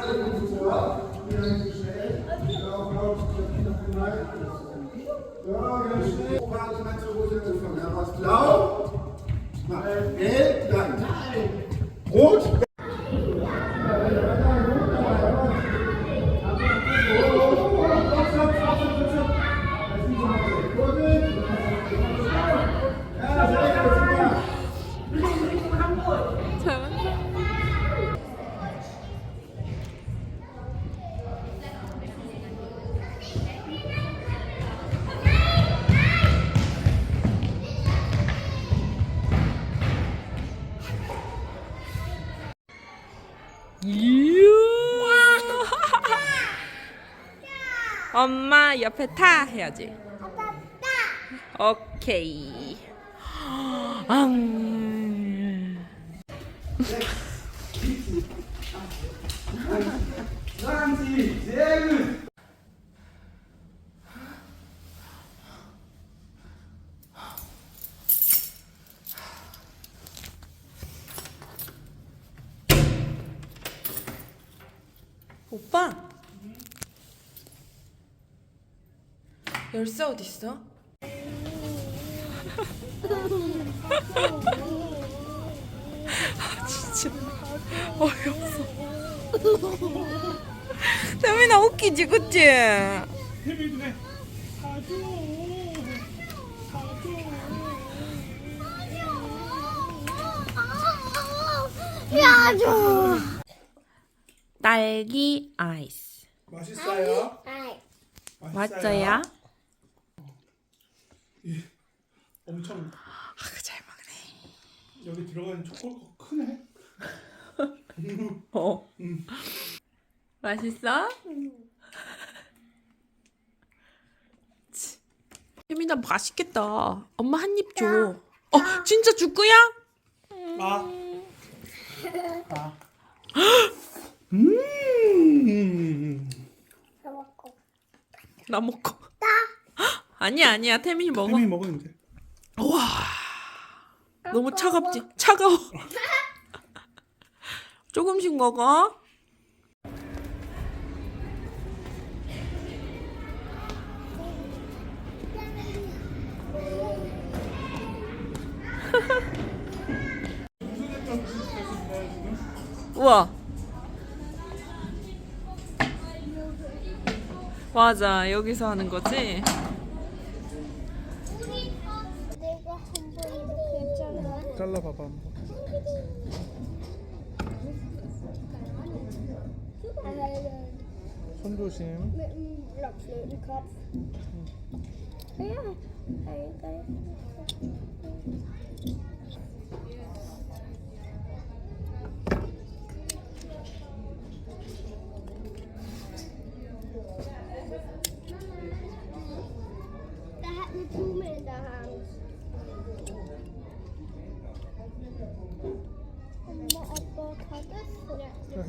alle guten Zuhörer, die haben sich gestellt. Ich glaube, ich habe noch geneigt. Ja, ganz schnell. Wo war das ganze rote Anfang? Was blau? Nein. Gelb? Nein. Rot? 옆에 타 해야지. 오케이. 앙. 오빠. 열쇠 어디 있어? 아, 진짜 어이없어. 태민아 웃기지, 그치? 딸기 아이스. 맛있어요? 아이. 맞죠 야? 엄청 아, 잘 먹네. 여기 들어가는 초콜릿 크네. 어. 맛있어? 혜민아 맛있겠다. 엄마 한 입 줘. 어, 진짜 줄 거야? 아. 아. 음. 먹고. 나 먹고. 아니야, 아니야. 태민이 먹어. 햄이 먹어 이제. 와. 너무 차갑지? 차가워. 조금씩 먹어. 우와. 맞아. 여기서 하는 거지? 내가 한번 이렇게 했잖아. 잘라봐봐. 손 조심. Med en blokfløtekop. Ja, hej,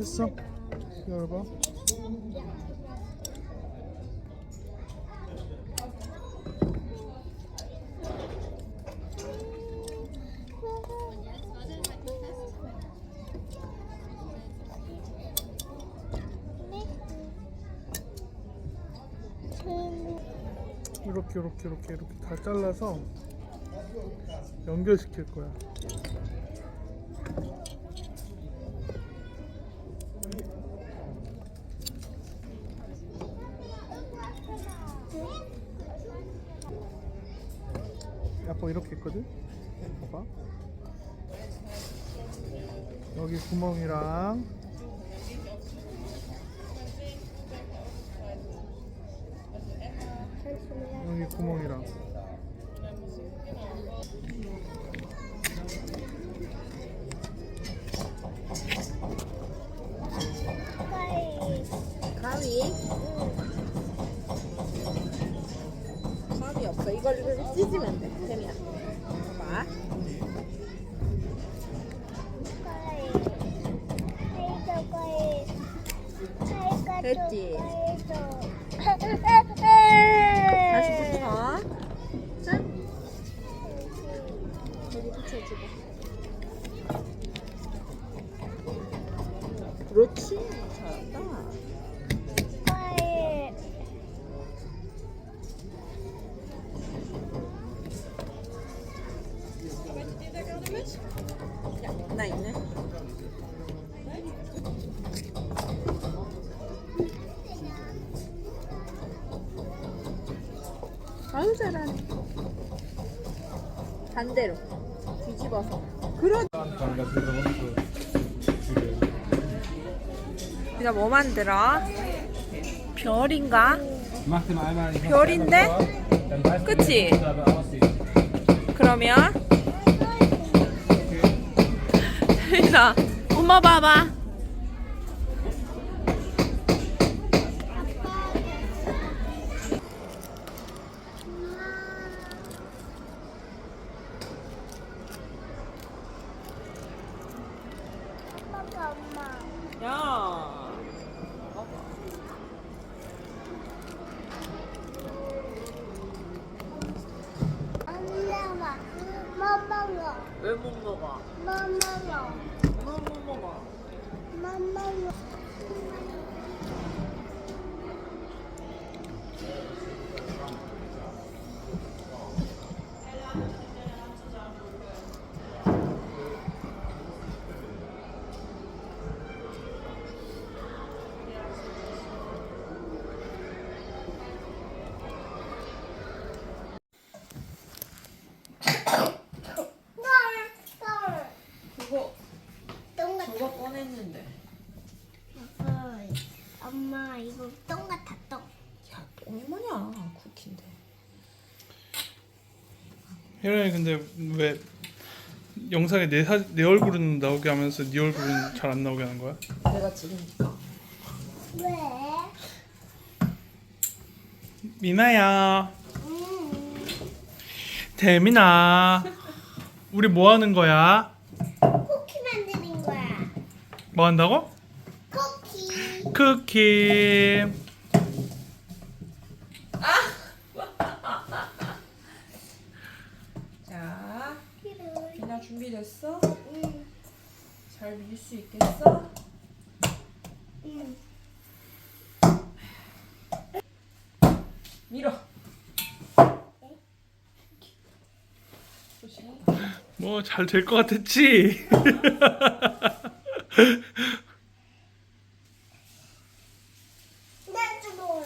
했어? 열어봐. 이렇게 이렇게 이렇게 이렇게 다 잘라서 연결시킬 거야. 아빠 이렇게 했거든? 봐봐. 여기 구멍이랑 여기 구멍이랑 가위. 가위 없어. 이걸 찢으면 돼. 태민아. 봐봐. 됐지? 다시 붙여. 자. 여기 붙여주고. 그렇지. 반대로 뒤집어서. 그렇. 우리가 뭐 만들어? 별인가? 별인데? 그치? 그러면 혜인아 엄마 봐봐 혜련이 근데 왜 영상에 내, 사, 내 얼굴은 나오게 하면서 네 얼굴은 잘 안 나오게 하는 거야? 내가 찍으니까 왜? 미나야 음. 대민아 우리 뭐 하는 거야? 쿠키 만드는 거야. 뭐 한다고? 쿠키. 쿠키 자 피를. 비나 준비됐어? 응. 잘 밀 수 있겠어? 응. 밀어 뭐 잘 될 것 같았지? 나 주고.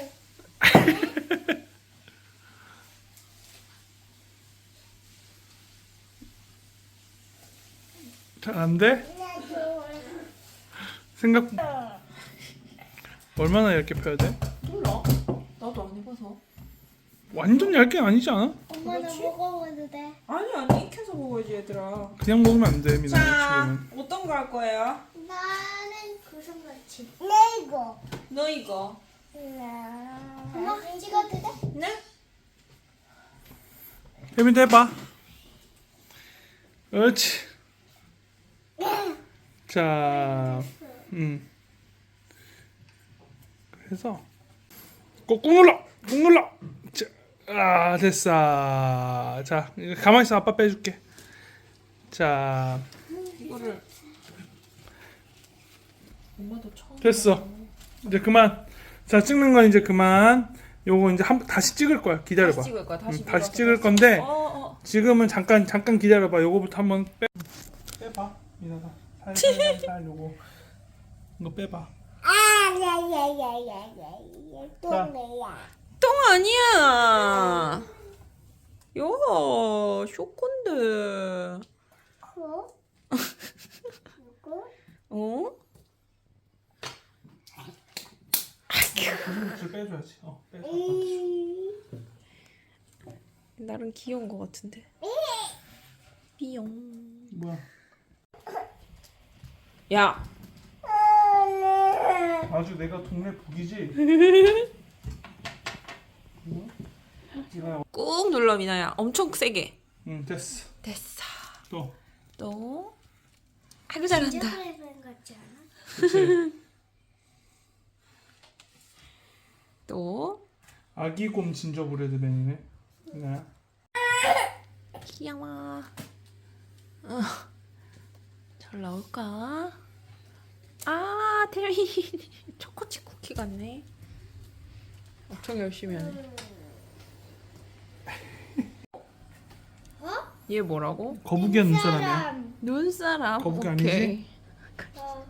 잘안 돼? 생각 얼마나 얇게 펴야 돼? 몰라 나도 안 해봐서 완전 얇게 아니지 않아? 엄마 나 그렇지? 먹어봐도 돼? 아니 아니 익혀서 먹어야지 얘들아 그냥 먹으면 안 돼, 미나 자 지금은. 어떤 거 할 거예요? 나는 구성같이. 네 이거. 너 이거 엄마 찍어도 돼? 네? 혜민도 해봐. 그렇지. 자, 음. 그래서 꾹꾹 눌러, 꾹 눌러. 자, 아 됐어. 자, 가만히 있어, 아빠 빼줄게. 자, 이거를 엄마도 처음 됐어. 이제 그만. 자, 찍는 건 이제 그만. 요거 이제 한 다시 찍을 거야. 기다려 봐. 다시 찍을 거야 다시, 음, 다시 찍을 건데. 어, 어. 지금은 잠깐 잠깐 기다려 봐. 요거부터 한번 빼. 빼봐. 미나가 살살살 요거 이거 빼봐. 아, 야야야야야야. 똥이야. 똥 아니야 요 쇼콘데 어? 이거? 어? 줄 빼줘야지. 어, 빼줘. 음. 나름 귀여운 거 같은데 삐용 뭐야? 야 아주 내가 동네 북이지. 응? 꾹 눌러 미나야 엄청 세게 응 됐어. 됐어 또. 또 아이고 잘한다 진저브레이븐 같지 않아? 그치. 또 아기 곰 진저브레드 벤이네. 네. 귀여워 어. 잘 나올까? 아 태미 초코칩 쿠키 같네 엄청 열심히 하네 어? 얘 뭐라고? 거북이가 눈사람이야. 사람. 눈사람 거북이 오케이. 아니지? 어.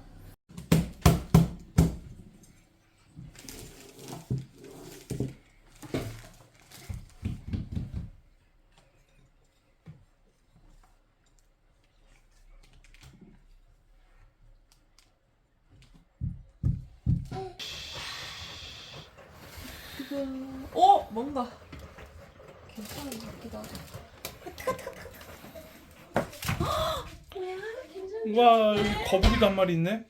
어 뭔가 괜찮은 것 같기도 하고. 와 여기 거북이도 한 마리 있네.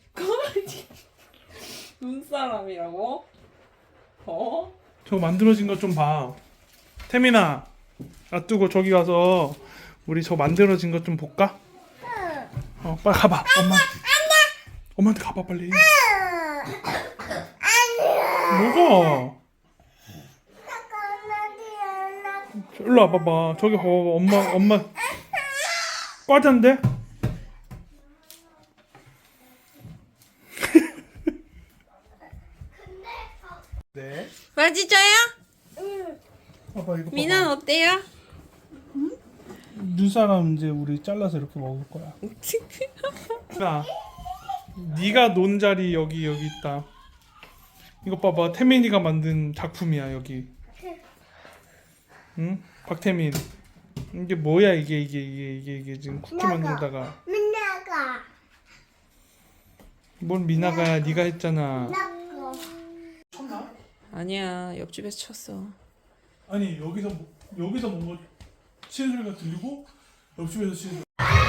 눈사람이라고? 어? 저거 만들어진 것 좀 봐. 태민아, 놔두고 저기 가서 우리 저 만들어진 것 좀 볼까? 어, 빨리 가봐. 엄마. 엄마한테 가봐 빨리. 뭐가? 저 일로 와봐봐. 저기 봐봐. 엄마, 엄마. 과자인데? 네. 맞이줘요? 봐봐 이거. 미나는 어때요? 눈사람 이제 우리 잘라서 이렇게 먹을 거야. 야, 네가 논 자리 여기 여기 있다. 이거 봐봐, 태민이가 만든 작품이야 여기. 응? 박태민. 이게 뭐야 이게 이게 이게 이게 이게 지금 쿠키 만들다가 민나가. 뭔 미나가 네가 했잖아. 나고. 아니야 옆집에서 쳤어. 아니 여기서 뭐- 여기서 뭔가 치는 소리가 들리고 옆집에서 치는 소리.